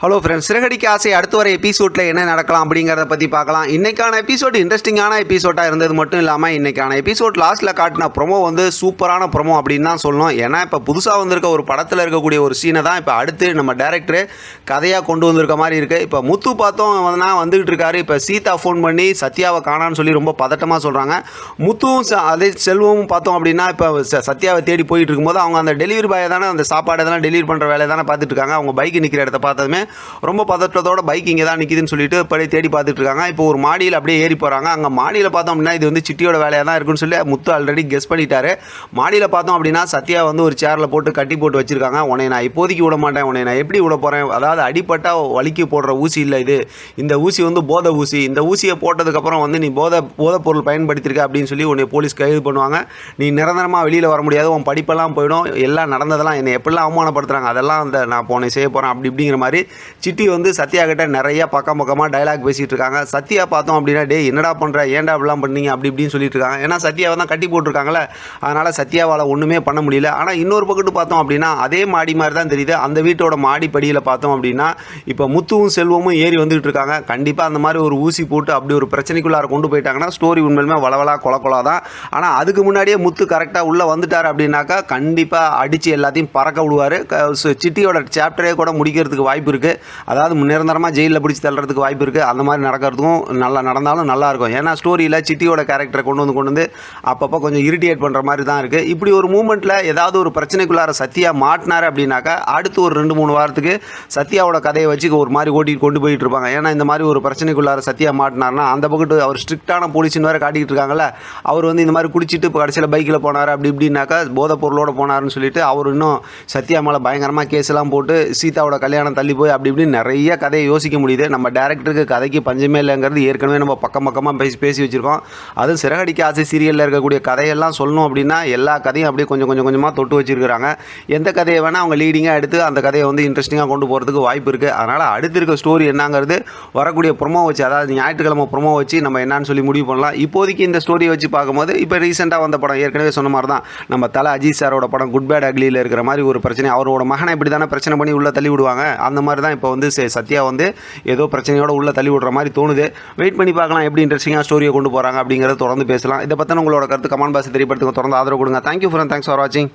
Hello friends Siragadikka ஆசை அடுத்து வர எபிசோடில் என்ன நடக்கலாம் அப்படிங்கிறத பற்றி பார்க்கலாம். இன்றைக்கான எபிசோட் இன்ட்ரெஸ்டிங்கான எபிசோட்டாக இருந்தது மட்டும் இல்லாமல் இன்றைக்கான எபிசோட் லாஸ்ட்டில் காட்டின ப்ரொமோ வந்து சூப்பரான ப்ரொமோ அப்படின்னு தான் சொல்லணும். ஏன்னா இப்போ புதுசாக வந்திருக்க ஒரு படத்தில் இருக்கக்கூடிய ஒரு சீனை தான் இப்போ அடுத்து நம்ம டேரக்டர் கதையாக கொண்டு வந்திருக்க மாதிரி இருக்குது இப்போ முத்து பார்த்தோம் வந்தனா வந்துகிட்டு இருக்காரு. இப்போ சீதா ஃபோன் பண்ணி சத்யாவை காணான்னு சொல்லி ரொம்ப பதட்டமாக சொல்கிறாங்க முத்துவும் அதே செல்வமும் பார்த்தோம் அப்படின்னா இப்போ சத்யாவை தேடி போயிட்டு இருக்கும்போது அவங்க அந்த டெலிவரி பாயை தானே அந்த சாப்பாடு இதெல்லாம் டெலிவரி பண்ணுற வேலையை தானே பார்த்துட்டு இருக்காங்க. அவங்க பைக் நிற்கிற இடத்த பார்த்ததுமே ரொம்ப பதற்றத்தோட பைக் இங்கே தான் நிற்கிதுன்னு சொல்லிட்டு படி தேடி பார்த்துட்டு இருக்காங்க. இப்போ ஒரு மாடியில் அப்படியே ஏறி போகிறாங்க அங்கே மாடியில் பார்த்தோம் அப்படின்னா இது வந்து சிட்டியோட வேலையாக தான் இருக்குன்னு சொல்லி முத்து ஆல்ரெடி கெஸ் பண்ணிட்டாரு. மாடியில் பார்த்தோம் அப்படின்னா சத்யா வந்து ஒரு சேரில் போட்டு கட்டி போட்டு வச்சிருக்காங்க. உன்னை நான் இப்போதைக்கு விட மாட்டேன். உன்னை நான் எப்படி விட போகிறேன் அதாவது அடிப்பட்டா வலிக்கு போடுற ஊசி இல்லை இது. இந்த ஊசி வந்து போதை ஊசி. இந்த ஊசியை போட்டதுக்கப்புறம் வந்து நீ போதை போதைப் பொருள் பயன்படுத்தியிருக்க அப்படின்னு சொல்லி உன்னை போலீஸ் கைது பண்ணுவாங்க. நீ நிரந்தரமாக வெளியில் வர முடியாது. உன் படிப்பெல்லாம் போயிடும். எல்லாம் நடந்ததெல்லாம் என்னை எப்படிலாம் அவமானப்படுத்துகிறாங்க அதெல்லாம் அந்த நான் போனே செய்ய போகிறேன் அப்படி இப்படிங்கிற மாதிரி சிட்டி வந்து சத்யா கிட்ட நிறைய பக்கம் பக்கமாக டைலாக் பேசிகிட்டு இருக்காங்க. சத்யா பார்த்தோம் அப்படின்னா டே என்னடா பண்ணுற ஏன்டா அப்படிலாம் பண்ணீங்க? அப்படி இப்படின்னு சொல்லிட்டு இருக்காங்க. ஏன்னா சத்யாவை தான் கட்டி போட்டிருக்காங்களே அதனால் சத்யாவால் ஒன்றுமே பண்ண முடியல. ஆனால் இன்னொரு பக்கத்து பார்த்தோம் அப்படின்னா அதே மாடி மாதிரி தான் தெரியுது. அந்த வீட்டோட மாடி படியில் பார்த்தோம் அப்படின்னா இப்போ முத்துவும் செல்வமும் ஏறி வந்துகிட்டு இருக்காங்க. கண்டிப்பாக அந்த மாதிரி ஒரு ஊசி போட்டு அப்படி ஒரு பிரச்சனைக்குள்ளார கொண்டு போயிட்டாங்கன்னா ஸ்டோரி உண்மையிலுமே வளவலா கொல கொலா தான் ஆனால் அதுக்கு முன்னாடியே முத்து கரெக்டாக உள்ளே வந்துட்டார் அப்படின்னாக்கா கண்டிப்பாக அடித்து எல்லாத்தையும் பறக்க விடுவார். சிட்டியோட சாப்டரே கூட முடிக்கிறதுக்கு வாய்ப்பு இருக்குது அதாவது நிரந்தரமாக ஜெயிலில் பிடிச்சி தள்ளுறதுக்கு வாய்ப்பு இருக்குது அந்த மாதிரி நடக்கிறதுக்கும் நல்லா நடந்தாலும் நல்லாயிருக்கும் ஏன்னா ஸ்டோரியில் சிட்டியோட கேரக்டரை கொண்டு வந்து கொண்டு வந்து அப்பப்போ கொஞ்சம் இரிட்டேட் பண்ணுற மாதிரி தான் இருக்குது இப்படி ஒரு மூமெண்ட்டில் ஏதாவது ஒரு பிரச்சனைக்குள்ளார சத்யா மாட்டினார் அப்படின்னாக்கா அடுத்து ஒரு ரெண்டு மூணு வாரத்துக்கு சத்யாவோட கதையை வச்சு ஒரு மாதிரி ஓட்டிட்டு கொண்டு போயிட்டு இருப்பாங்க. ஏன்னா இந்த மாதிரி ஒரு பிரச்சனைக்குள்ளார சத்யா மாட்டினார்னா அந்த பக்கத்து அவர் ஸ்ட்ரிக்டான போலீஸ்னு வேறு காட்டிக்கிட்டு இருக்காங்கல்ல அவர் வந்து இந்த மாதிரி குடிச்சிட்டு இப்போ கடைசியில் பைக்கில் போனார். அப்படி இப்படின்னாக்கா போதை பொருளோட போனாருன்னு சொல்லிட்டு அவர் இன்னும் சத்யா மேலே பயங்கரமாக கேஸ்லாம் போட்டு சீதாவோட கல்யாணம் தள்ளி போய் அப்படி இப்படின்னு நிறைய கதையை யோசிக்க முடியுது. நம்ம டேரக்டருக்கு கதைக்கு பஞ்சமே இல்லைங்கிறது ஏற்கனவே நம்ம பக்கம் பக்கமாக பேசி பேசி வச்சுருக்கோம். அதுவும் சிறகடிக்க ஆசை சீரியலில் இருக்கக்கூடிய கதையெல்லாம் சொல்லணும் அப்படின்னா எல்லா கதையும் அப்படியே கொஞ்சம் கொஞ்சம் கொஞ்சமாக தொட்டு வச்சுருக்கிறாங்க. எந்த கதையை வேணால் அவங்க லீடிங்காக எடுத்து அந்த கதையை வந்து இன்ட்ரெஸ்டிங்காக கொண்டு போகிறதுக்கு வாய்ப்பு இருக்குது அதனால் அடுத்து இருக்க ஸ்டோரி என்னங்கிறது வரக்கூடிய ப்ரொமோ வச்சு அதாவது ஞாயிற்றுக்கிழமை ப்ரொமோ வச்சு நம்ம என்னன்னு சொல்லி முடிவு பண்ணலாம். இப்போதைக்கு இந்த ஸ்டோரியை வச்சு பார்க்கும்போது இப்போ ரீசெண்டாக வந்த படம் ஏற்கனவே சொன்ன மாதிரி தான் நம்ம தலை அஜித் சாரோட படம் குட் பேட் அக்லியில் இருக்கிற மாதிரி ஒரு பிரச்சனை. அவரோட மகனை இப்படி தானே பிரச்சனை பண்ணி உள்ளே தள்ளி விடுவாங்க. அந்த மாதிரி தான் இப்போ வந்து சத்யா வந்து ஏதோ பிரச்சனையோட உள்ளே தள்ளி விடுற மாதிரி தோணுது. வெயிட் பண்ணி பார்க்கலாம் எப்படி இன்ட்ரெஸ்டிங்காக ஸ்டோரியை கொண்டு போகிறாங்க அப்படிங்கிறத தொடர்ந்து பேசலாம். இதை பற்றின உங்களோட கருத்து கமெண்ட் பாக்ஸ் தெரியப்படுத்துங்க. தொடர்ந்து ஆதரவு கொடுங்க. தேங்க்யூ ஃபார் தேங்க்ஸ் ஃபார் வாட்சிங்